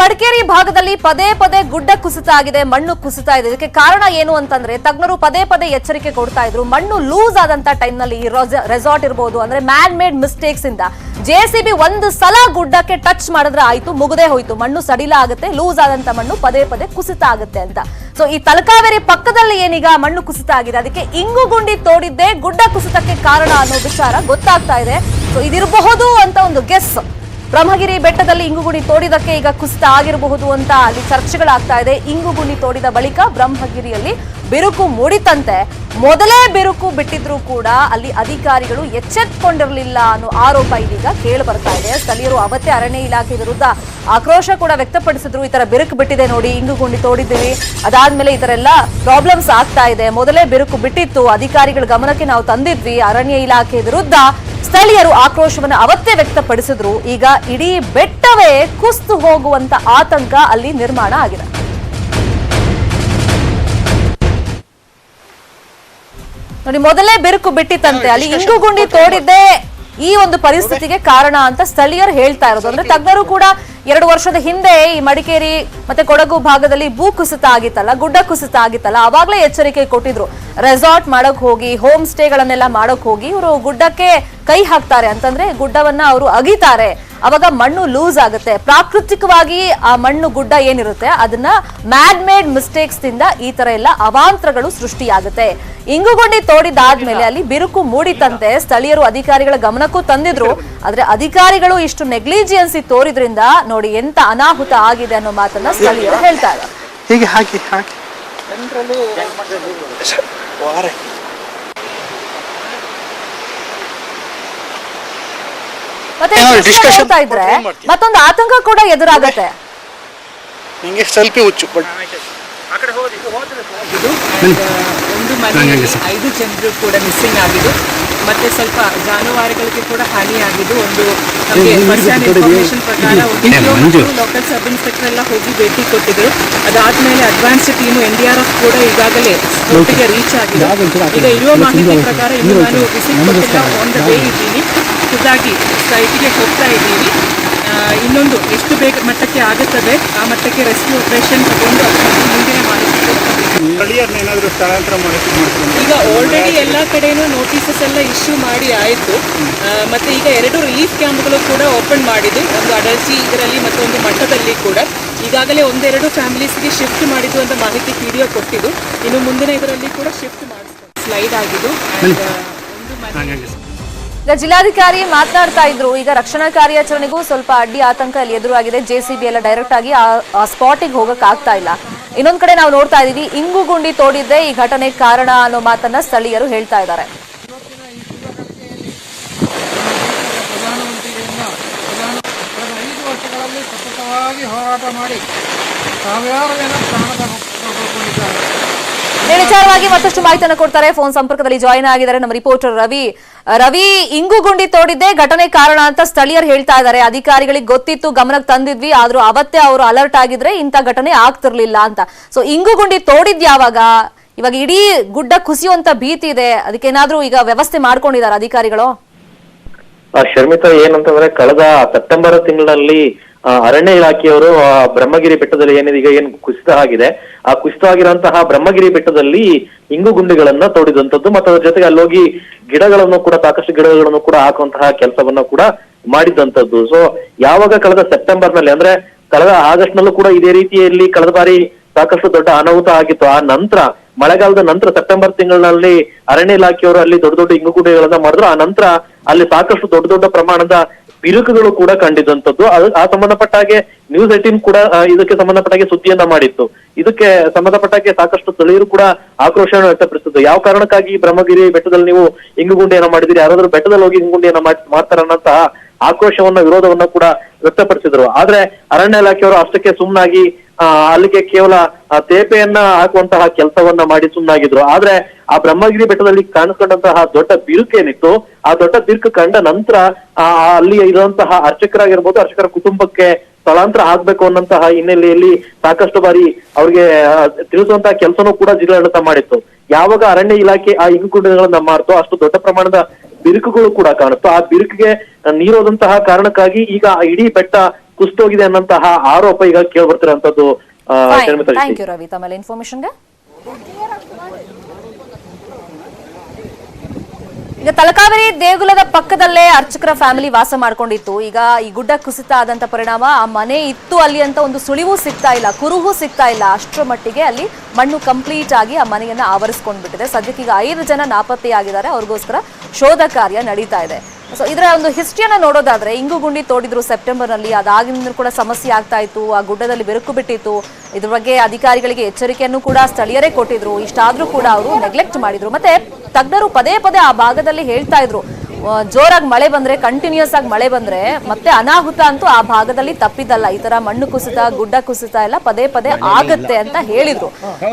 ಮಡಿಕೇರಿ ಭಾಗದಲ್ಲಿ ಪದೇ ಪದೇ ಗುಡ್ಡ ಕುಸಿತ ಆಗಿದೆ, ಮಣ್ಣು ಕುಸಿತ ಇದೆ. ಇದಕ್ಕೆ ಕಾರಣ ಏನು ಅಂತಂದ್ರೆ, ತಜ್ಞರು ಪದೇ ಪದೇ ಎಚ್ಚರಿಕೆ ಕೊಡ್ತಾ ಇದ್ರು. ಮಣ್ಣು ಲೂಸ್ ಆದಂತ ಟೈಮ್ನಲ್ಲಿ ರೆಸಾರ್ಟ್ ಇರಬಹುದು ಅಂದ್ರೆ ಮ್ಯಾನ್ ಮೇಡ್ ಮಿಸ್ಟೇಕ್ಸ್ ಇಂದ ಜೆಸಿಬಿ ಒಂದು ಸಲ ಗುಡ್ಡಕ್ಕೆ ಟಚ್ ಮಾಡಿದ್ರೆ ಆಯ್ತು, ಮುಗದೆ ಹೋಯ್ತು. ಮಣ್ಣು ಸಡಿಲ ಆಗುತ್ತೆ, ಲೂಸ್ ಆದಂತ ಮಣ್ಣು ಪದೇ ಪದೇ ಕುಸಿತ ಆಗುತ್ತೆ ಅಂತ. ಸೊ ಈ ತಲಕಾವೇರಿ ಪಕ್ಕದಲ್ಲಿ ಏನೀಗ ಮಣ್ಣು ಕುಸಿತ ಆಗಿದೆ, ಅದಕ್ಕೆ ಇಂಗು ಗುಂಡಿ ತೋಡಿದ್ದೇ ಗುಡ್ಡ ಕುಸಿತಕ್ಕೆ ಕಾರಣ ಅನ್ನೋ ವಿಚಾರ ಗೊತ್ತಾಗ್ತಾ ಇದೆ. ಸೊ ಇದಿರಬಹುದು ಅಂತ ಒಂದು ಗೆಸ್ ಬ್ರಹ್ಮಗಿರಿ ಬೆಟ್ಟದಲ್ಲಿ ಇಂಗುಗುಣಿ ತೋಡಿದಕ್ಕೆ ಈಗ ಕುಸಿತ ಆಗಿರಬಹುದು ಅಂತ ಅಲ್ಲಿ ಚರ್ಚೆಗಳಾಗ್ತಾ ಇದೆ. ಇಂಗುಗುಣಿ ತೋಡಿದ ಬಳಿಕ ಬ್ರಹ್ಮಗಿರಿಯಲ್ಲಿ ಬಿರುಕು ಮೂಡಿತಂತೆ. ಮೊದಲೇ ಬಿರುಕು ಬಿಟ್ಟಿದ್ರೂ ಕೂಡ ಅಲ್ಲಿ ಅಧಿಕಾರಿಗಳು ಎಚ್ಚೆತ್ಕೊಂಡಿರಲಿಲ್ಲ ಅನ್ನೋ ಆರೋಪ ಇದೀಗ ಕೇಳಿ ಬರ್ತಾ ಇದೆ. ಸ್ಥಳೀಯರು ಅವತ್ತೇ ಅರಣ್ಯ ಇಲಾಖೆ ವಿರುದ್ಧ ಆಕ್ರೋಶ ಕೂಡ ವ್ಯಕ್ತಪಡಿಸಿದ್ರು. ಈ ತರ ಬಿರುಕು ಬಿಟ್ಟಿದೆ ನೋಡಿ ಇಂಗುಗುಂಡಿ ತೋಡಿದ್ದೀವಿ. ಅದಾದ್ಮೇಲೆ ಈ ತರ ಎಲ್ಲ ಪ್ರಾಬ್ಲಮ್ಸ್ ಆಗ್ತಾ ಇದೆ. ಮೊದಲೇ ಬಿರುಕು ಬಿಟ್ಟಿತ್ತು. ಅಧಿಕಾರಿಗಳ ಗಮನಕ್ಕೆ ನಾವು ತಂದಿದ್ವಿ. ಅರಣ್ಯ ಇಲಾಖೆ ವಿರುದ್ಧ ಸ್ಥಳೀಯರು ಆಕ್ರೋಶವನ್ನು ಅವತ್ತೇ ವ್ಯಕ್ತಪಡಿಸಿದ್ರು. ಈಗ ಇಡೀ ಬೆಟ್ಟವೇ ಕುಸ್ತು ಹೋಗುವಂತ ಆತಂಕ ಅಲ್ಲಿ ನಿರ್ಮಾಣ ಆಗಿದೆ. ನೋಡಿ ಮೊದಲೇ ಬಿರುಕು ಬಿಟ್ಟಿತ್ತಂತೆ. ಅಲ್ಲಿ ಇಂಗು ಗುಂಡಿ ತೋಡಿದ್ದೇ ಈ ಒಂದು ಪರಿಸ್ಥಿತಿಗೆ ಕಾರಣ ಅಂತ ಸ್ಥಳೀಯರು ಹೇಳ್ತಾ ಇರೋದು. ಅಂದ್ರೆ ತಜ್ಞರು ಕೂಡ ಎರಡು ವರ್ಷದ ಹಿಂದೆ ಈ ಮಡಿಕೇರಿ ಮತ್ತೆ ಕೊಡಗು ಭಾಗದಲ್ಲಿ ಭೂ ಕುಸಿತ ಆಗಿತ್ತಲ್ಲ, ಗುಡ್ಡ ಕುಸಿತ ಆಗಿತ್ತಲ್ಲ, ಅವಾಗಲೇ ಎಚ್ಚರಿಕೆ ಕೊಟ್ಟಿದ್ರು. ರೆಸಾರ್ಟ್ ಮಾಡಕ್ ಹೋಗಿ ಹೋಮ್ ಸ್ಟೇಗಳನ್ನೆಲ್ಲ ಮಾಡಕ್ ಹೋಗಿ, ಇವರು ಗುಡ್ಡಕ್ಕೆ ಕೈ ಹಾಕ್ತಾರೆ ಅಂತಂದ್ರೆ ಗುಡ್ಡವನ್ನ ಅವರು ಅಗಿತಾರೆ. ಅವಾಗ ಮಣ್ಣು ಲೂಸ್ ಆಗುತ್ತೆ. ಪ್ರಾಕೃತಿಕವಾಗಿ ಆ ಮಣ್ಣು ಗುಡ್ಡ ಏನಿರುತ್ತೆ, ಅದನ್ನ ಮ್ಯಾಡ್ ಮೇಡ್ ಮಿಸ್ಟೇಕ್ಸ್ ಇಂದ ಈ ತರ ಎಲ್ಲ ಅವಾಂತರಗಳು ಸೃಷ್ಟಿಯಾಗುತ್ತೆ. ಇಂಗುಗುಂಡಿ ತೋಡಿದಾದ್ಮೇಲೆ ಅಲ್ಲಿ ಬಿರುಕು ಮೂಡಿತಂತೆ. ಸ್ಥಳೀಯರು ಅಧಿಕಾರಿಗಳ ಗಮನಕ್ಕೂ ತಂದಿದ್ರು. ಆದ್ರೆ ಅಧಿಕಾರಿಗಳು ಇಷ್ಟು ನೆಗ್ಲಿಜಿಯನ್ಸಿ ತೋರಿದ್ರಿಂದ ನೋಡಿ ಎಂತ ಅನಾಹುತ ಆಗಿದೆ ಅನ್ನೋ ಮಾತನ್ನ ಸ್ಥಳೀಯರು ಹೇಳ್ತಾ ಇದ್ದಾರೆ. ಹೀಗೆ ಹಾಕಿ ಹಾಕಿ ವಾರೆ ಮತ್ತೆ ಹೇಳ್ತಾ ಇದ್ರೆ ಮತ್ತೊಂದು ಆತಂಕ ಕೂಡ ಎದುರಾಗತ್ತೆ. ನಿಮಗೆ ಸ್ವಲ್ಪ ಹುಚ್ಚು ಬಟ್ ಹೋಗಿ. ಒಂದು ಮನೆಯಲ್ಲಿ ಐದು ಜನರು ಕೂಡ ಮಿಸ್ಸಿಂಗ್ ಆಗಿದ್ದು ಮತ್ತೆ ಸ್ವಲ್ಪ ಜಾನುವಾರುಗಳಿಗೆ ಕೂಡ ಹಾನಿಯಾಗಿದ್ದು ಒಂದು ನಮಗೆ ಇನ್ಫಾರ್ಮೇಶನ್ ಪ್ರಕಾರ ಒಂದು ಲೋಕಲ್ ಸಬ್ ಇನ್ಸ್ಪೆಕ್ಟರ್ ಎಲ್ಲ ಹೋಗಿ ಭೇಟಿ ಕೊಟ್ಟಿದ್ರು ಅದಾದ್ಮೇಲೆ advance team N D R F ಕೂಡ ಈಗಾಗಲೇ ಸ್ಪೋಟಿಗೆ ರೀಚ್ ಆಗಿದೆ ಈಗ ಇರುವ ಮಾಹಿತಿ ಪ್ರಕಾರ ಇನ್ನು ನಾನು ವಿಸಿಟ್ ಕೊಟ್ಟಿಲ್ಲ ಆನ್ ದ ವೇ ಇದ್ದೀನಿ ಖುದ್ದಾಗಿ ಸೈಟಿಗೆ ಹೋಗ್ತಾ ಇದ್ದೀವಿ ಆ, ಇನ್ನೊಂದು ಎಷ್ಟು ಬೇಗ ಮಟ್ಟಕ್ಕೆ ಆಗುತ್ತದೆ ಆ ಮಟ್ಟಕ್ಕೆ ರೆಸ್ಕ್ಯೂ ಆಪರೇಷನ್ ತಗೊಂಡು ಮುಂದಿನ ಏನಾದರೂ ಸ್ಥಳಾಂತರ ಈಗ ಆಲ್ರೆಡಿ ಎಲ್ಲ ಕಡೆನೂ ನೋಟಿಸಸ್ ಎಲ್ಲ ಇಶ್ಯೂ ಮಾಡಿ ಆಯಿತು. ಮತ್ತೆ ಈಗ ಎರಡು ರಿಲೀಫ್ ಕ್ಯಾಂಪ್ಗಳು ಕೂಡ ಓಪನ್ ಮಾಡಿದ್ದು. ಒಂದು ಅಡಲ್ಸಿ ಇದರಲ್ಲಿ ಮತ್ತು ಒಂದು ಮಠದಲ್ಲಿ ಕೂಡ. ಈಗಾಗಲೇ ಒಂದೆರಡು ಫ್ಯಾಮಿಲೀಸ್ಗೆ ಶಿಫ್ಟ್ ಮಾಡಿದ್ದು ಅಂತ ಮಾಹಿತಿ ವಿಡಿಯೋ ಕೊಟ್ಟಿದ್ದು. ಇನ್ನು ಮುಂದಿನ ಇದರಲ್ಲಿ ಕೂಡ ಶಿಫ್ಟ್ ಮಾಡಿಸ್ತಾರೆ. ಸ್ಲೈಡ್ ಆಗಿದ್ದು. ಒಂದು ಈಗ ಜಿಲ್ಲಾಧಿಕಾರಿ ಮಾತನಾಡ್ತಾ ಇದ್ರು. ಈಗ ರಕ್ಷಣಾ ಕಾರ್ಯಾಚರಣೆಗೂ ಸ್ವಲ್ಪ ಅಡ್ಡಿ ಆತಂಕ ಅಲ್ಲಿ ಎದುರಾಗಿದೆ. ಜೆಸಿಬಿ ಎಲ್ಲ ಡೈರೆಕ್ಟ್ ಆಗಿ ಆ ಸ್ಪಾಟಿಗೆ ಹೋಗಕ್ ಆಗ್ತಾ ಇಲ್ಲ. ಇನ್ನೊಂದ್ ಕಡೆ ನಾವು ನೋಡ್ತಾ ಇದೀವಿ ಇಂಗು ಗುಂಡಿ ತೋಡಿದ್ದೆ ಈ ಘಟನೆ ಕಾರಣ ಅನ್ನೋ ಮಾತನ್ನ ಸ್ಥಳೀಯರು ಹೇಳ್ತಾ ಇದ್ದಾರೆ. ಈ ವಿಚಾರವಾಗಿ ಮತ್ತಷ್ಟು ಮಾಹಿತಿಯನ್ನು ಕೊಡ್ತಾರೆ. ಫೋನ್ ಸಂಪರ್ಕದಲ್ಲಿ ಜಾಯಿನ್ ಆಗಿದ್ದಾರೆ ನಮ್ಮ ರಿಪೋರ್ಟರ್ ರವಿ. ರವಿ, ಇಂಗು ಗುಂಡಿ ತೋಡಿದ್ದೇ ಘಟನೆ ಕಾರಣ ಅಂತ ಸ್ಥಳೀಯರು ಹೇಳ್ತಾ ಇದ್ದಾರೆ. ಅಧಿಕಾರಿಗಳಿಗೆ ಗೊತ್ತಿತ್ತು, ಗಮನಕ್ಕೆ ತಂದಿದ್ವಿ, ಆದ್ರೂ ಅವತ್ತೇ ಅವರು ಅಲರ್ಟ್ ಆಗಿದ್ರೆ ಇಂಥ ಘಟನೆ ಆಗ್ತಿರ್ಲಿಲ್ಲ ಅಂತ. ಸೊ ಇಂಗು ಗುಂಡಿ ತೋಡಿದ್ ಯಾವಾಗ? ಇವಾಗ ಇಡೀ ಗುಡ್ಡ ಕುಸಿಯುವಂತ ಭೀತಿ ಇದೆ. ಅದಕ್ಕೇನಾದ್ರೂ ಈಗ ವ್ಯವಸ್ಥೆ ಮಾಡ್ಕೊಂಡಿದ್ದಾರೆ ಅಧಿಕಾರಿಗಳು? ಶರ್ಮಿತಾ, ಏನಂತಂದ್ರೆ, ಕಳೆದ ಸೆಪ್ಟೆಂಬರ್ ತಿಂಗಳಲ್ಲಿ ಅರಣ್ಯ ಇಲಾಖೆಯವರು ಆ, ಬ್ರಹ್ಮಗಿರಿ ಬೆಟ್ಟದಲ್ಲಿ ಏನಿದೆ ಈಗ ಏನು ಕುಸಿತ ಆಗಿದೆ ಆ ಕುಸಿತ ಆಗಿರುವಂತಹ ಬ್ರಹ್ಮಗಿರಿ ಬೆಟ್ಟದಲ್ಲಿ ಇಂಗು ಗುಂಡಿಗಳನ್ನ ತೋಡಿದಂಥದ್ದು ಮತ್ತು ಅದ್ರ ಜೊತೆಗೆ ಅಲ್ಲೋಗಿ ಗಿಡಗಳನ್ನು ಕೂಡ ಸಾಕಷ್ಟು ಗಿಡಗಳನ್ನು ಕೂಡ ಹಾಕುವಂತಹ ಕೆಲಸವನ್ನ ಕೂಡ ಮಾಡಿದಂತದ್ದು ಸೊ ಯಾವಾಗ ಕಳೆದ ಸೆಪ್ಟೆಂಬರ್ನಲ್ಲಿ ಅಂದ್ರೆ ಕಳೆದ ಆಗಸ್ಟ್ ನಲ್ಲೂ ಕೂಡ ಇದೇ ರೀತಿಯಲ್ಲಿ ಕಳೆದ ಬಾರಿ ಸಾಕಷ್ಟು ದೊಡ್ಡ ಅನಾಹುತ ಆಗಿತ್ತು. ಆ ನಂತರ ಮಳೆಗಾಲದ ನಂತರ ಸೆಪ್ಟೆಂಬರ್ ತಿಂಗಳಿನಲ್ಲಿ ಅರಣ್ಯ ಇಲಾಖೆಯವರು ಅಲ್ಲಿ ದೊಡ್ಡ ದೊಡ್ಡ ಇಂಗುಗುಡಿಗಳನ್ನ ಮಾಡಿದ್ರು. ಆ ನಂತರ ಅಲ್ಲಿ ಸಾಕಷ್ಟು ದೊಡ್ಡ ದೊಡ್ಡ ಪ್ರಮಾಣದ ಬಿರುಕುಗಳು ಕೂಡ ಕಂಡಿದ್ದಂಥದ್ದು. ಆ ಸಂಬಂಧಪಟ್ಟ ಹಾಗೆ ನ್ಯೂಸ್ ಏಟೀನ್ ಕೂಡ ಇದಕ್ಕೆ ಸಂಬಂಧಪಟ್ಟ ಹಾಗೆ ಸುದ್ದಿಯನ್ನ ಮಾಡಿತ್ತು. ಇದಕ್ಕೆ ಸಂಬಂಧಪಟ್ಟ ಹಾಗೆ ಸಾಕಷ್ಟು ಸ್ಥಳೀಯರು ಕೂಡ ಆಕ್ರೋಶವನ್ನು ವ್ಯಕ್ತಪಡಿಸಿದ್ದು. ಯಾವ ಕಾರಣಕ್ಕಾಗಿ ಬ್ರಹ್ಮಗಿರಿ ಬೆಟ್ಟದಲ್ಲಿ ನೀವು ಇಂಗುಗುಂಡಿಯನ್ನ ಮಾಡಿದಿರಿ ಯಾರಾದ್ರೂ ಬೆಟ್ಟದಲ್ಲಿ ಹೋಗಿ ಇಂಗುಗುಂಡಿಯನ್ನ ಮಾಡ್- ಮಾಡ್ತಾರ ಅನ್ನಂತಹ ಆಕ್ರೋಶವನ್ನ ವಿರೋಧವನ್ನ ಕೂಡ ವ್ಯಕ್ತಪಡಿಸಿದ್ರು. ಆದ್ರೆ ಅರಣ್ಯ ಇಲಾಖೆಯವರು ಅಷ್ಟಕ್ಕೆ ಸುಮ್ನಾಗಿ ಆ, ಅಲ್ಲಿಗೆ ಕೇವಲ ತೇಪೆಯನ್ನ ಹಾಕುವಂತಹ ಕೆಲಸವನ್ನ ಮಾಡಿ ಸುಮ್ಮನಾಗಿದ್ರು ಆದ್ರೆ ಆ ಬ್ರಹ್ಮಗಿರಿ ಬೆಟ್ಟದಲ್ಲಿ ಕಾಣಿಸ್ಕೊಂಡಂತಹ ದೊಡ್ಡ ಬಿರುಕೇನಿತ್ತು ಆ ದೊಡ್ಡ ಬಿರುಕು ಕಂಡ ನಂತರ ಅಲ್ಲಿ ಇರುವಂತಹ ಅರ್ಚಕರಾಗಿರ್ಬೋದು, ಅರ್ಚಕರ ಕುಟುಂಬಕ್ಕೆ ಸ್ಥಳಾಂತರ ಆಗ್ಬೇಕು ಅನ್ನಂತಹ ಹಿನ್ನೆಲೆಯಲ್ಲಿ ಸಾಕಷ್ಟು ಬಾರಿ ಅವ್ರಿಗೆ ತಿಳಿಸುವಂತಹ ಕೆಲಸನೂ ಕೂಡ ಜಿಲ್ಲಾಡಳಿತ ಮಾಡಿತ್ತು. ಯಾವಾಗ ಅರಣ್ಯ ಇಲಾಖೆ ಆ ಇಂಗುಗುಂಡಿಗಳನ್ನ ಮಾಡ್ತೋ ಅಷ್ಟು ದೊಡ್ಡ ಪ್ರಮಾಣದ ಬಿರುಕುಗಳು ಕೂಡ ಕಾಣುತ್ತೋ. ಆ ಬಿರುಕಿಗೆ ನೀರೋದಂತಹ ಕಾರಣಕ್ಕಾಗಿ ಈಗ ಇಡೀ ಬೆಟ್ಟ ಕುಸ್ತೋಗಿದೆ ಅನ್ನಂತಹ ಆರೋಪ ಈಗ ಕೇಳ್ಬರ್ತಿರೋಂಥದ್ದು ಆ, ಥ್ಯಾಂಕ್ ಯು ರವಿ ತಮ್ಮ ಇನ್ಫಾರ್ಮೇಶನ್ಗೆ ಈಗ ತಲಕಾವೇರಿ ದೇಗುಲದ ಪಕ್ಕದಲ್ಲೇ ಅರ್ಚಕರ ಫ್ಯಾಮಿಲಿ ವಾಸ ಮಾಡ್ಕೊಂಡಿತ್ತು. ಈಗ ಈ ಗುಡ್ಡ ಕುಸಿತ ಆದಂತ ಪರಿಣಾಮ ಆ ಮನೆ ಇತ್ತು ಅಲ್ಲಿ ಅಂತ ಒಂದು ಸುಳಿವು ಸಿಗ್ತಾ ಇಲ್ಲ ಕುರುಹು ಸಿಗ್ತಾ ಇಲ್ಲ. ಅಷ್ಟರ ಮಟ್ಟಿಗೆ ಅಲ್ಲಿ ಮಣ್ಣು ಕಂಪ್ಲೀಟ್ ಆಗಿ ಆ ಮನೆಯನ್ನ ಆವರಿಸ್ಕೊಂಡ್ಬಿಟ್ಟಿದೆ. ಸದ್ಯಕ್ಕೆ ಈಗ ಐದು ಜನ ನಾಪತ್ತೆಯಾಗಿದ್ದಾರೆ. ಅವ್ರಿಗೋಸ್ಕರ ಶೋಧ ಕಾರ್ಯ ನಡೀತಾ ಇದೆ. ಸೊ ಇದರ ಒಂದು ಹಿಸ್ಟ್ರಿಯನ್ನ ನೋಡೋದಾದ್ರೆ ಇಂಗು ಗುಂಡಿ ತೋಡಿದ್ರು ಸೆಪ್ಟೆಂಬರ್ನಲ್ಲಿ. ಅದಾಗಿಂದ ಕೂಡ ಸಮಸ್ಯೆ ಆಗ್ತಾ ಇತ್ತು. ಆ ಗುಡ್ಡದಲ್ಲಿ ಬೆರುಕು ಬಿಟ್ಟಿತ್ತು. ಇದ್ರ ಬಗ್ಗೆ ಅಧಿಕಾರಿಗಳಿಗೆ ಎಚ್ಚರಿಕೆಯನ್ನು ಕೂಡ ಸ್ಥಳೀಯರೇ ಕೊಟ್ಟಿದ್ರು. ಇಷ್ಟಾದ್ರೂ ಕೂಡ ಅವರು ನೆಗ್ಲೆಕ್ಟ್ ಮಾಡಿದ್ರು. ಮತ್ತೆ ತಜ್ಞರು ಪದೇ ಪದೇ ಆ ಭಾಗದಲ್ಲಿ ಹೇಳ್ತಾ ಇದ್ರು. ಜೋರಾಗಿ ಮಳೆ ಬಂದ್ರೆ ಕಂಟಿನ್ಯೂಸ್ ಆಗಿ ಮಳೆ ಬಂದ್ರೆ ಮತ್ತೆ ಅನಾಹುತ ಅಂತೂ ಆ ಭಾಗದಲ್ಲಿ ತಪ್ಪಿದ್ದಲ್ಲ. ಈ ತರ ಮಣ್ಣು ಕುಸಿತ ಗುಡ್ಡ ಕುಸಿತ ಎಲ್ಲ ಪದೇ ಪದೇ ಆಗತ್ತೆ ಅಂತ ಹೇಳಿದ್ರು.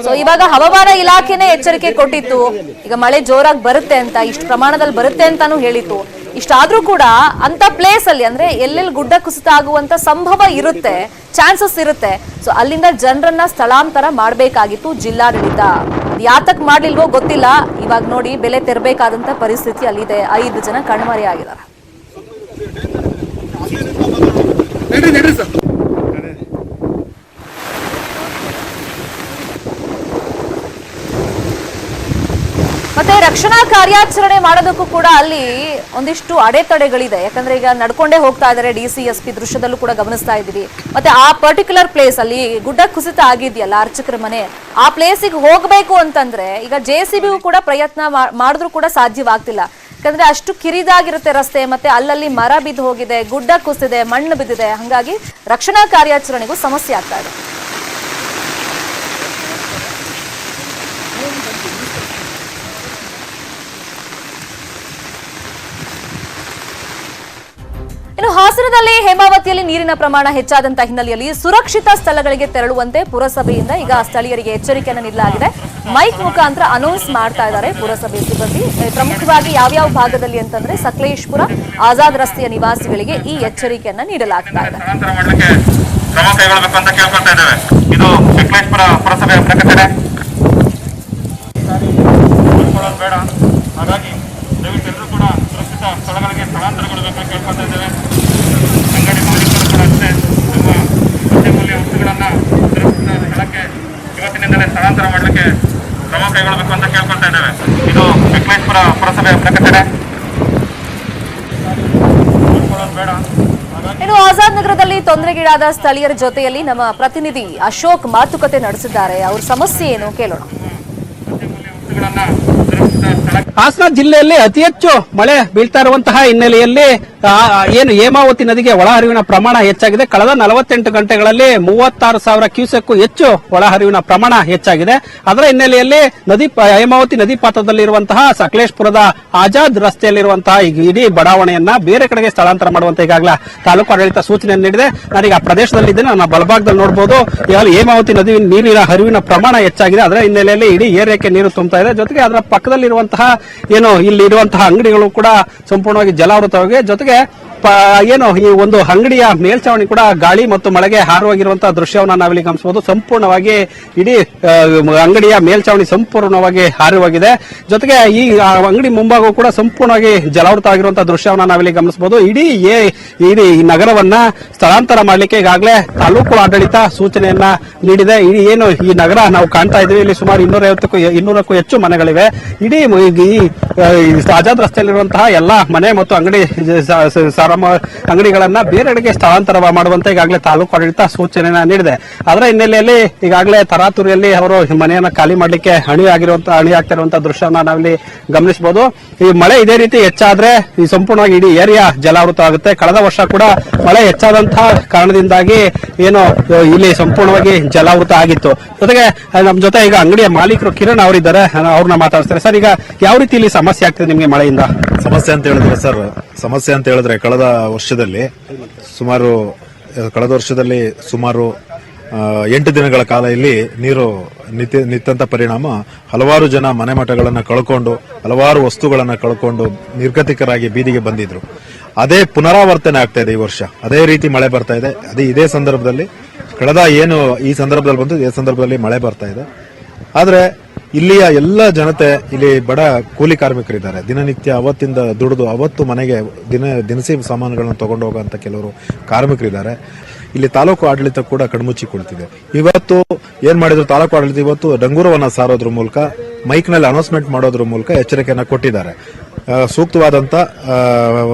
ಸೊ ಇವಾಗ ಹವಾಮಾನ ಇಲಾಖೆನೇ ಎಚ್ಚರಿಕೆ ಕೊಟ್ಟಿತ್ತು. ಈಗ ಮಳೆ ಜೋರಾಗಿ ಬರುತ್ತೆ ಅಂತ ಇಷ್ಟು ಪ್ರಮಾಣದಲ್ಲಿ ಬರುತ್ತೆ ಅಂತಾನು ಹೇಳಿತ್ತು. ಇಷ್ಟಾದ್ರೂ ಕೂಡ ಅಂತ ಪ್ಲೇಸ್ ಅಲ್ಲಿ ಅಂದ್ರೆ ಎಲ್ಲೆಲ್ಲಿ ಗುಡ್ಡ ಕುಸಿತ ಆಗುವಂತ ಸಂಭವ ಇರುತ್ತೆ ಚಾನ್ಸಸ್ ಇರುತ್ತೆ ಸೊ ಅಲ್ಲಿಂದ ಜನರನ್ನ ಸ್ಥಳಾಂತರ ಮಾಡಬೇಕಾಗಿತ್ತು ಜಿಲ್ಲಾಡಳಿತ ಯಾತಕ್ ಮಾಡ್ಲಿಲ್ವೋ ಗೊತ್ತಿಲ್ಲ ಇವಾಗ ನೋಡಿ ಬೆಲೆ ತೆರಬೇಕಾದಂತ ಪರಿಸ್ಥಿತಿ ಅಲ್ಲಿದೆ ಐದು ಜನ ಕಣ್ಮರೆ ಆಗಿದ್ದಾರೆ ಮತ್ತೆ ರಕ್ಷಣಾ ಕಾರ್ಯಾಚರಣೆ ಮಾಡೋದಕ್ಕೂ ಕೂಡ ಅಲ್ಲಿ ಒಂದಿಷ್ಟು ಅಡೆತಡೆಗಳಿದೆ. ಯಾಕಂದ್ರೆ ಈಗ ನಡ್ಕೊಂಡೇ ಹೋಗ್ತಾ ಇದ್ದಾರೆ ಡಿ ಸಿ, ಎಸ್ ಪಿ ದೃಶ್ಯದಲ್ಲೂ ಕೂಡ ಗಮನಿಸ್ತಾ ಇದ್ದೀವಿ ಮತ್ತೆ ಆ ಪರ್ಟಿಕ್ಯುಲರ್ ಪ್ಲೇಸ್ ಅಲ್ಲಿ ಗುಡ್ಡ ಕುಸಿತ ಆಗಿದೆಯಲ್ಲ ಅರ್ಚಕರ ಮನೆ, ಆ ಪ್ಲೇಸಿಗೆ ಹೋಗ್ಬೇಕು ಅಂತಂದ್ರೆ ಈಗ ಜೆ ಸಿ ಬಿಗೂ ಕೂಡ ಪ್ರಯತ್ನ ಮಾಡಿದ್ರೂ ಕೂಡ ಸಾಧ್ಯವಾಗ್ತಿಲ್ಲ. ಯಾಕಂದ್ರೆ ಅಷ್ಟು ಕಿರಿದಾಗಿರುತ್ತೆ ರಸ್ತೆ, ಮತ್ತೆ ಅಲ್ಲಲ್ಲಿ ಮರ ಬಿದ್ದು ಹೋಗಿದೆ, ಗುಡ್ಡ ಕುಸಿದೆ ಮಣ್ಣು ಬಿದ್ದಿದೆ. ಹಂಗಾಗಿ ರಕ್ಷಣಾ ಕಾರ್ಯಾಚರಣೆಗೂ ಸಮಸ್ಯೆ ಆಗ್ತಾ ಇದೆ. ಇನ್ನು ಹಾಸನದಲ್ಲಿ ಹೇಮಾವತಿಯಲ್ಲಿ ನೀರಿನ ಪ್ರಮಾಣ ಹೆಚ್ಚಾದಂತ ಹಿನ್ನೆಲೆಯಲ್ಲಿ ಸುರಕ್ಷಿತ ಸ್ಥಳಗಳಿಗೆ ತೆರಳುವಂತೆ ಪುರಸಭೆಯಿಂದ ಈಗ ಸ್ಥಳೀಯರಿಗೆ ಎಚ್ಚರಿಕೆಯನ್ನು ನೀಡಲಾಗಿದೆ. ಮೈಕ್ ಮುಖಾಂತರ ಅನೌನ್ಸ್ ಮಾಡ್ತಾ ಇದ್ದಾರೆ ಪುರಸಭೆ ಸಿಬ್ಬಂದಿ. ಪ್ರಮುಖವಾಗಿ ಯಾವ್ಯಾವ ಭಾಗದಲ್ಲಿ ಅಂತಂದ್ರೆ ಸಕಲೇಶ್ಪುರ ಆಜಾದ್ ರಸ್ತೆಯ ನಿವಾಸಿಗಳಿಗೆ ಈ ಎಚ್ಚರಿಕೆಯನ್ನ ನೀಡಲಾಗ್ತಾ ಇದೆ. ಕ್ರಮ ಕೈಗೊಳ್ಳಬೇಕು ಅಂತ ಕೇಳ್ಕೊಳ್ತಾ ಇದ್ದೇವೆ. ಇದು ಸಕಲೇಶ್ಪುರ ಪುರಸಭೆ ಪ್ರಕಟಣೆ ಬೇಡ ಹಾಗಾಗಿ ದಯವಿಟ್ಟು ಎಲ್ಲರೂ ಕೂಡ ಸುರಕ್ಷಿತ ಸ್ಥಳಗಳಿಗೆ ಸ್ಥಳಾಂತರಗೊಳ್ಳಬೇಕು ಅಂತ ಕೇಳ್ಕೊಳ್ತಾ ಇದ್ದೇವೆ ಅಂಗಡಿ ಮಾಲೀಕರು ಕೂಡ ಅಷ್ಟೇ ನಮ್ಮ ಅತ್ಯಮೂಲ್ಯ ವಸ್ತುಗಳನ್ನು ಸುರಕ್ಷಿತ ಸ್ಥಳಕ್ಕೆ ಇವತ್ತಿನಿಂದಲೇ ಸ್ಥಳಾಂತರ ಮಾಡಲಿಕ್ಕೆ ಕ್ರಮ ಕೈಗೊಳ್ಳಬೇಕು ಅಂತ ಕೇಳ್ಕೊಳ್ತಾ ಇದ್ದೇವೆ. ಇದು ವಿಕ್ಲೇಶ್ಪುರ ಪುರಸಭೆ ಪ್ರಕಟಣೆ ಬೇಡ ಇನ್ನು ಆಜಾದ್ ನಗರದಲ್ಲಿ ತೊಂದರೆಗೀಡಾದ ಸ್ಥಳೀಯರ ಜೊತೆಯಲ್ಲಿ ನಮ್ಮ ಪ್ರತಿನಿಧಿ ಅಶೋಕ್ ಮಾತುಕತೆ ನಡೆಸಿದ್ದಾರೆ. ಅವ್ರ ಸಮಸ್ಯೆ ಏನು ಕೇಳೋಣ. ಹಾಸನ ಜಿಲ್ಲೆಯಲ್ಲಿ ಅತಿ ಹೆಚ್ಚು ಮಳೆ ಬೀಳ್ತಾ ಇರುವಂತಹ ಹಿನ್ನೆಲೆಯಲ್ಲಿ ಏನು ಹೇಮಾವತಿ ನದಿಗೆ ಒಳಹರಿವಿನ ಪ್ರಮಾಣ ಹೆಚ್ಚಾಗಿದೆ. ಕಳೆದ ನಲವತ್ತೆಂಟು ಗಂಟೆಗಳಲ್ಲಿ ಮೂವತ್ತಾರು ಸಾವಿರ ಕ್ಯೂಸೆಕ್ಕೂ ಹೆಚ್ಚು ಒಳಹರಿವಿನ ಪ್ರಮಾಣ ಹೆಚ್ಚಾಗಿದೆ. ಅದರ ಹಿನ್ನೆಲೆಯಲ್ಲಿ ನದಿ, ಹೇಮಾವತಿ ನದಿ ಪಾತ್ರದಲ್ಲಿರುವಂತಹ ಸಕಲೇಶ್ಪುರದ ಆಜಾದ್ ರಸ್ತೆಯಲ್ಲಿರುವಂತಹ ಇಡೀ ಬಡಾವಣೆಯನ್ನ ಬೇರೆ ಕಡೆಗೆ ಸ್ಥಳಾಂತರ ಮಾಡುವಂತ ಈಗಾಗಲೇ ತಾಲೂಕು ಆಡಳಿತ ಸೂಚನೆ ನೀಡಿದೆ. ನಾನೀಗ ಆ ಪ್ರದೇಶದಲ್ಲಿದ್ದೇನೆ. ನನ್ನ ಬಲಭಾಗದಲ್ಲಿ ನೋಡಬಹುದು ಇವಾಗ ಹೇಮಾವತಿ ನದಿ ನೀರಿನ ಹರಿವಿನ ಪ್ರಮಾಣ ಹೆಚ್ಚಾಗಿದೆ. ಅದರ ಹಿನ್ನೆಲೆಯಲ್ಲಿ ಇಡೀ ಏರಿಯಾಕ್ಕೆ ನೀರು ತುಂಬುತ್ತಾ ಇದೆ. ಜೊತೆಗೆ ಅದರ ಪಕ್ಕದಲ್ಲಿರುವಂತಹ ಏನು ಇಲ್ಲಿ ಇರುವಂತಹ ಅಂಗಡಿಗಳು ಕೂಡ ಸಂಪೂರ್ಣವಾಗಿ ಜಲಾವೃತವಾಗಿವೆ. ಜೊತೆಗೆ ಏನು ಈ ಒಂದು ಅಂಗಡಿಯ ಮೇಲ್ಛಾವಣಿ ಕೂಡ ಗಾಳಿ ಮತ್ತು ಮಳೆಗೆ ಹಾರುವಾಗಿರುವಂತಹ ದೃಶ್ಯವನ್ನ ನಾವಿಲ್ಲಿ ಗಮನಿಸಬಹುದು ಸಂಪೂರ್ಣವಾಗಿ ಇಡೀ ಅಂಗಡಿಯ ಮೇಲ್ಛಾವಣಿ ಸಂಪೂರ್ಣವಾಗಿ ಹಾರುವಾಗಿದೆ ಜೊತೆಗೆ ಈ ಅಂಗಡಿ ಮುಂಭಾಗವು ಕೂಡ ಸಂಪೂರ್ಣವಾಗಿ ಜಲಾವೃತ ಆಗಿರುವಂತಹ ದೃಶ್ಯವನ್ನ ನಾವಿಲ್ಲಿ ಗಮನಿಸಬಹುದು ಇಡೀ ಏ ಇಡೀ ಈ ನಗರವನ್ನ ಸ್ಥಳಾಂತರ ಮಾಡಲಿಕ್ಕೆ ಈಗಾಗಲೇ ತಾಲೂಕು ಆಡಳಿತ ಸೂಚನೆಯನ್ನ ನೀಡಿದೆ ಇಡೀ ಏನು ಈ ನಗರ ನಾವು ಕಾಣ್ತಾ ಇದ್ದೀವಿ ಇಲ್ಲಿ ಸುಮಾರು ಇನ್ನೂರೈವತ್ತಕ್ಕೂ ಇನ್ನೂರಕ್ಕೂ ಹೆಚ್ಚು ಮನೆಗಳಿವೆ ಇಡೀ ಈ ಆಜಾದ್ ರಸ್ತೆಯಲ್ಲಿರುವಂತಹ ಎಲ್ಲಾ ಮನೆ ಮತ್ತು ಅಂಗಡಿ ಅಂಗಡಿಗಳನ್ನ ಬೇರೆಡೆಗೆ ಸ್ಥಳಾಂತರ ಮಾಡುವಂತೆ ಈಗಾಗಲೇ ತಾಲೂಕು ಆಡಳಿತ ಸೂಚನೆಯನ್ನ ನೀಡಿದೆ. ಅದರ ಹಿನ್ನೆಲೆಯಲ್ಲಿ ಈಗಾಗಲೇ ತರಾತುರಿಯಲ್ಲಿ ಅವರು ಮನೆಯನ್ನ ಖಾಲಿ ಮಾಡಲಿಕ್ಕೆ ಹಣಿ ಆಗಿರುವಂತಹ ಹಣಿ ಆಗ್ತಿರುವಂತಹ ದೃಶ್ಯವನ್ನ ನಾವಿಲ್ಲಿ ಗಮನಿಸಬಹುದು. ಈ ಮಳೆ ಇದೇ ರೀತಿ ಹೆಚ್ಚಾದ್ರೆ ಈ ಸಂಪೂರ್ಣವಾಗಿ ಇಡೀ ಏರಿಯಾ ಜಲಾವೃತ ಆಗುತ್ತೆ. ಕಳೆದ ವರ್ಷ ಕೂಡ ಮಳೆ ಹೆಚ್ಚಾದಂತಹ ಕಾರಣದಿಂದಾಗಿ ಏನು, ಇಲ್ಲಿ ಸಂಪೂರ್ಣವಾಗಿ ಜಲಾವೃತ ಆಗಿತ್ತು. ಜೊತೆಗೆ ನಮ್ಮ ಜೊತೆ ಈಗ ಅಂಗಡಿಯ ಮಾಲೀಕರು ಕಿರಣ್ ಅವರಿದ್ದಾರೆ. ನಾನು ಅವ್ರನ್ನ ಮಾತಾಡ್ತಾರೆ ಸರ್, ಈಗ ಯಾವ ರೀತಿ ಇಲ್ಲಿ ಸಮಸ್ಯೆ ಆಗ್ತದೆ ನಿಮಗೆ ಮಳೆಯಿಂದ? ಸಮಸ್ಯೆ ಅಂತ ಹೇಳಿದ್ರೆ ಸರ್, ಸಮಸ್ಯೆ ಅಂತ ಹೇಳಿದ್ರೆ ಕಳೆದ ವರ್ಷದಲ್ಲಿ ಸುಮಾರು, ಕಳೆದ ವರ್ಷದಲ್ಲಿ ಸುಮಾರು ಎಂಟು ದಿನಗಳ ಕಾಲ ಇಲ್ಲಿ ನೀರು ನಿಂತ ನಿಂತಂತ ಪರಿಣಾಮ, ಹಲವಾರು ಜನ ಮನೆ ಮಠಗಳನ್ನು ಕಳ್ಕೊಂಡು, ಹಲವಾರು ವಸ್ತುಗಳನ್ನು ಕಳ್ಕೊಂಡು ನಿರ್ಗತಿಕರಾಗಿ ಬೀದಿಗೆ ಬಂದಿದ್ರು. ಅದೇ ಪುನರಾವರ್ತನೆ ಆಗ್ತಾ ಇದೆ ಈ ವರ್ಷ. ಅದೇ ರೀತಿ ಮಳೆ ಬರ್ತಾ ಇದೆ. ಅದೇ ಇದೇ ಸಂದರ್ಭದಲ್ಲಿ, ಕಳೆದ ಏನು ಈ ಸಂದರ್ಭದಲ್ಲಿ ಬಂತು, ಇದೇ ಸಂದರ್ಭದಲ್ಲಿ ಮಳೆ ಬರ್ತಾ ಇದೆ. ಆದ್ರೆ ಇಲ್ಲಿಯ ಎಲ್ಲ ಜನತೆ, ಇಲ್ಲಿ ಬಡ ಕೂಲಿ ಕಾರ್ಮಿಕರಿದ್ದಾರೆ. ದಿನನಿತ್ಯ ಅವತ್ತಿಂದ ದುಡಿದು ಅವತ್ತು ಮನೆಗೆ ದಿನ, ದಿನಸಿ ಸಾಮಾನುಗಳನ್ನು ತಗೊಂಡು ಹೋಗುವಂತ ಕೆಲವರು ಕಾರ್ಮಿಕರಿದ್ದಾರೆ. ಇಲ್ಲಿ ತಾಲೂಕು ಆಡಳಿತ ಕೂಡ ಕಣ್ಮುಚ್ಚಿ ಕೊಡ್ತಿದೆ ಇವತ್ತು ಏನ್ ಮಾಡಿದ್ರು ತಾಲೂಕು ಆಡಳಿತ? ಇವತ್ತು ಡಂಗೂರವನ್ನ ಸಾರೋದ್ರ ಮೂಲಕ ಮೈಕ್ನಲ್ಲಿ ಅನೌನ್ಸ್ಮೆಂಟ್ ಮಾಡೋದ್ರ ಮೂಲಕ ಎಚ್ಚರಿಕೆಯನ್ನು ಕೊಟ್ಟಿದ್ದಾರೆ. ಸೂಕ್ತವಾದಂತ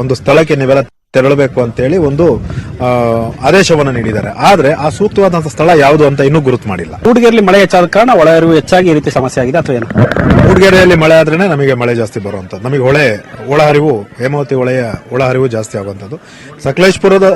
ಒಂದು ಸ್ಥಳಕ್ಕೆ ನೀವೆಲ್ಲ ತೆರಳಬೇಕು ಅಂತೇಳಿ ಒಂದು ಆದೇಶವನ್ನು ನೀಡಿದ್ದಾರೆ. ಆದ್ರೆ ಆ ಸೂಕ್ತವಾದಂತಹ ಸ್ಥಳ ಯಾವುದು ಅಂತ ಇನ್ನೂ ಗುರುತು ಮಾಡಿಲ್ಲ. ಮೂಡಿಗೆರೆಯಲ್ಲಿ ಮಳೆ ಹೆಚ್ಚಾದ ಕಾರಣ ಒಳಹರಿವು ಹೆಚ್ಚಾಗಿ ಈ ರೀತಿ ಸಮಸ್ಯೆ ಆಗಿದೆ ಅಥವಾ ಏನು? ಮೂಡಿಗೆರೆಯಲ್ಲಿ ಮಳೆ ಆದ್ರೇನೆ ನಮಗೆ ಮಳೆ ಜಾಸ್ತಿ ಬರುವಂತದ್ದು ನಮಗೆ ಹೊಳೆ ಒಳಹರಿವು ಹೇಮಾವತಿ ಹೊಳೆಯ ಒಳಹರಿವು ಜಾಸ್ತಿ ಆಗುವಂಥದ್ದು. ಸಕಲೇಶ್ಪುರದ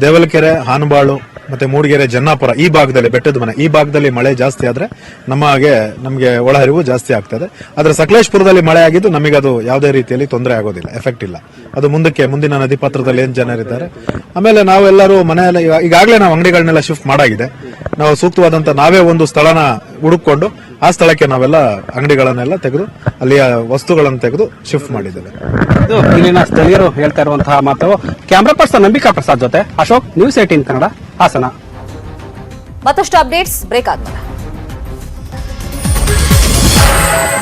ದೇವಲಕೆರೆ ಹಾನಬಾಳು ಮತ್ತೆ ಮೂಡಿಗೆರೆ ಜನ್ನಾಪುರ ಈ ಭಾಗದಲ್ಲಿ ಬೆಟ್ಟದ ಮನೆ, ಈ ಭಾಗದಲ್ಲಿ ಮಳೆ ಜಾಸ್ತಿ ಆದ್ರೆ ನಮಗೆ ನಮಗೆ ಒಳಹರಿವು ಜಾಸ್ತಿ ಆಗ್ತದೆ. ಆದ್ರೆ ಸಕಲೇಶ್ಪುರದಲ್ಲಿ ಮಳೆ ಆಗಿದ್ದು ನಮಗೆ ಅದು ಯಾವುದೇ ರೀತಿಯಲ್ಲಿ ತೊಂದರೆ ಆಗೋದಿಲ್ಲ ಎಫೆಕ್ಟ್ ಇಲ್ಲ. ಅದು ಮುಂದಕ್ಕೆ, ಮುಂದಿನ ನದಿ ಪಾತ್ರದಲ್ಲಿ ಏನ್ ಜನರಿದ್ದಾರೆ ಆಮೇಲೆ ನಾವೆಲ್ಲರೂ ಮನೆಯಲ್ಲ, ಈಗ- ಈಗಾಗಲೇ ನಾವು ಅಂಗಡಿಗಳನ್ನೆಲ್ಲ ಶಿಫ್ಟ್ ಮಾಡಾಗಿದೆ. ನಾವು ಸೂಕ್ತವಾದಂತ ನಾವೇ ಒಂದು ಸ್ಥಳನ ಹುಡುಕೊಂಡು ಆ ಸ್ಥಳಕ್ಕೆ ನಾವೆಲ್ಲ ಅಂಗಡಿಗಳನ್ನೆಲ್ಲ ತೆಗೆದು, ಅಲ್ಲಿಯ ವಸ್ತುಗಳನ್ನು ತೆಗೆದು ಶಿಫ್ಟ್ ಮಾಡಿದ್ದೇವೆ. ಇದು ಇಲ್ಲಿನ ಸ್ಥಳೀಯರು ಹೇಳ್ತಾ ಇರುವಂತಹ ಮಾತು. ಕ್ಯಾಮ್ರಾ ಪರ್ಸನ್ ನಂಬಿಕಾ ಪ್ರಸಾದ್ ಜೊತೆ. Ashok, news eighteen Kannada. Hassan. ಮತ್ತಷ್ಟು ಅಪ್ಡೇಟ್ಸ್ ಬ್ರೇಕ್ ಆಗ್ತಾ